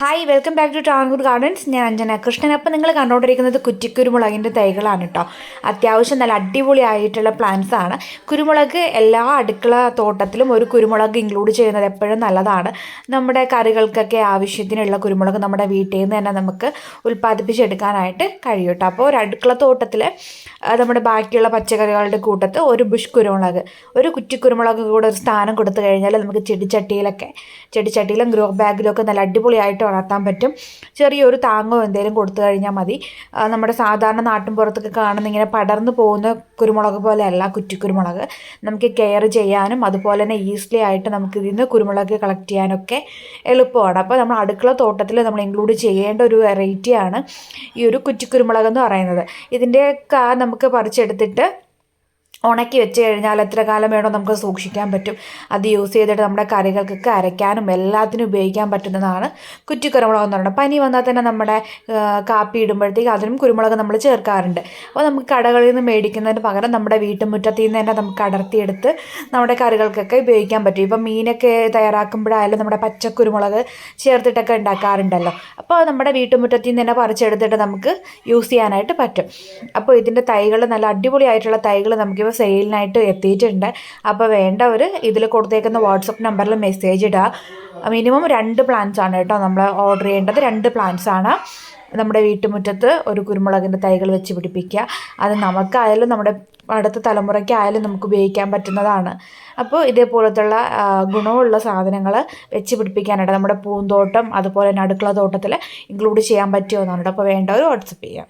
Hi welcome back to Travancore gardens ഞാൻ അഞ്ജന. കൃഷ്ണൻ അപ്പം നിങ്ങൾ കണ്ടുകൊണ്ടിരിക്കുന്നത് കുറ്റിക്കുരുമുളകിന്റെ തൈകളാണ് കേട്ടോ അത്യാവശ്യം നല്ല അടിപൊളിയായിട്ടുള്ള പ്ലാന്റ്സ് ആണ്. കുരുമുളക് എല്ലാ അടുക്കള തോട്ടത്തിലും ഒരു കുരുമുളക് ഇൻക്ലൂഡ് ചെയ്യുന്നത് എപ്പോഴും നല്ലതാണ്. നമ്മുടെ കറികൾക്കൊക്കെ ആവശ്യത്തിനുള്ള കുരുമുളക് നമ്മുടെ വീട്ടിൽ നിന്ന് തന്നെ നമുക്ക് ഉൽപ്പാദിപ്പിച്ചെടുക്കാനായിട്ട് കഴിയും കേട്ടോ അപ്പോൾ ഒരു അടുക്കള തോട്ടത്തിൽ നമ്മുടെ ബാക്കിയുള്ള പച്ചക്കറികളുടെ കൂട്ടത്ത് ഒരു ബുഷ് കുരുമുളക് ഒരു കുറ്റിക്കുരുമുളക് കൂടെ ഒരു സ്ഥാനം കൊടുത്തു കഴിഞ്ഞാൽ നമുക്ക് ചെടിച്ചട്ടിയിലൊക്കെ ചെടിച്ചട്ടിയിലും ഗ്രോ ബാഗിലൊക്കെ നല്ല അടിപൊളിയായിട്ട് വളർത്താൻ പറ്റും. ചെറിയൊരു താങ്ങോ എന്തെങ്കിലും കൊടുത്തു കഴിഞ്ഞാൽ മതി. നമ്മുടെ സാധാരണ നാട്ടിൻ പുറത്തൊക്കെ കാണുന്ന ഇങ്ങനെ പടർന്നു പോകുന്ന കുരുമുളക് പോലെയല്ല കുറ്റിക്കുരുമുളക്. നമുക്ക് കെയർ ചെയ്യാനും അതുപോലെ തന്നെ ഈസിലി ആയിട്ട് നമുക്ക് ഇതിൽ നിന്ന് കുരുമുളക് കളക്ട് ചെയ്യാനൊക്കെ എളുപ്പമാണ്. അപ്പോൾ നമ്മൾ അടുക്കള തോട്ടത്തിൽ നമ്മൾ ഇൻക്ലൂഡ് ചെയ്യേണ്ട ഒരു വെറൈറ്റിയാണ് ഈ ഒരു കുറ്റിക്കുരുമുളക് എന്ന് പറയുന്നത്. ഇതിന്റെ നമുക്ക് പറിച്ചെടുത്തിട്ട് ഉണക്കി വെച്ച് കഴിഞ്ഞാൽ എത്ര കാലം വേണോ നമുക്ക് സൂക്ഷിക്കാൻ പറ്റും. അത് യൂസ് ചെയ്തിട്ട് നമ്മുടെ കറികൾക്കൊക്കെ അരയ്ക്കാനും എല്ലാത്തിനും ഉപയോഗിക്കാൻ പറ്റുന്നതാണ് കുറ്റിക്കുരുമുളക് എന്ന് പറയുന്നത്. പനി വന്നാൽ തന്നെ നമ്മുടെ കാപ്പി ഇടുമ്പോഴത്തേക്ക് അതിനും കുരുമുളക് നമ്മൾ ചേർക്കാറുണ്ട്. അപ്പോൾ നമുക്ക് കടകളിൽ നിന്ന് മേടിക്കുന്നതിന് പകരം നമ്മുടെ വീട്ടുമുറ്റത്തിൽ നിന്ന് തന്നെ നമുക്ക് അടർത്തിയെടുത്ത് നമ്മുടെ കറികൾക്കൊക്കെ ഉപയോഗിക്കാൻ പറ്റും. ഇപ്പം മീനൊക്കെ തയ്യാറാക്കുമ്പോഴായാലും നമ്മുടെ പച്ചക്കുരുമുളക് ചേർത്തിട്ടൊക്കെ ഉണ്ടാക്കാറുണ്ടല്ലോ. അപ്പോൾ നമ്മുടെ വീട്ടുമുറ്റത്തിൽ നിന്ന് തന്നെ പറിച്ചെടുത്തിട്ട് നമുക്ക് യൂസ് ചെയ്യാനായിട്ട് പറ്റും. അപ്പോൾ ഇതിന്റെ തൈകൾ നല്ല അടിപൊളിയായിട്ടുള്ള തൈകൾ നമുക്കിപ്പോൾ സെയിലിനായിട്ട് എത്തിയിട്ടുണ്ട്. അപ്പോൾ വേണ്ടവർ ഇതിൽ കൊടുത്തേക്കുന്ന വാട്സപ്പ് നമ്പറിൽ മെസ്സേജ് ഇടുക മിനിമം രണ്ട് പ്ലാന്റ്സ് ആണ് കേട്ടോ നമ്മൾ ഓർഡർ ചെയ്യേണ്ടത്. രണ്ട് പ്ലാന്റ്സ് ആണ്. നമ്മുടെ വീട്ടുമുറ്റത്ത് ഒരു കുരുമുളകിന്റെ തൈകൾ വെച്ച് പിടിപ്പിക്കുക. അത് നമുക്കായാലും നമ്മുടെ അടുത്ത തലമുറയ്ക്കായാലും നമുക്ക് ഉപയോഗിക്കാൻ പറ്റുന്നതാണ്. അപ്പോൾ ഇതേപോലത്തുള്ള ഗുണമുള്ള സാധനങ്ങൾ വെച്ച് പിടിപ്പിക്കാനായിട്ട് നമ്മുടെ പൂന്തോട്ടം അതുപോലെ തന്നെ അടുക്കള തോട്ടത്തിൽ ഇൻക്ലൂഡ് ചെയ്യാൻ പറ്റുമെന്നാണ് അപ്പോൾ വേണ്ടവർ വാട്സപ്പ് ചെയ്യാം.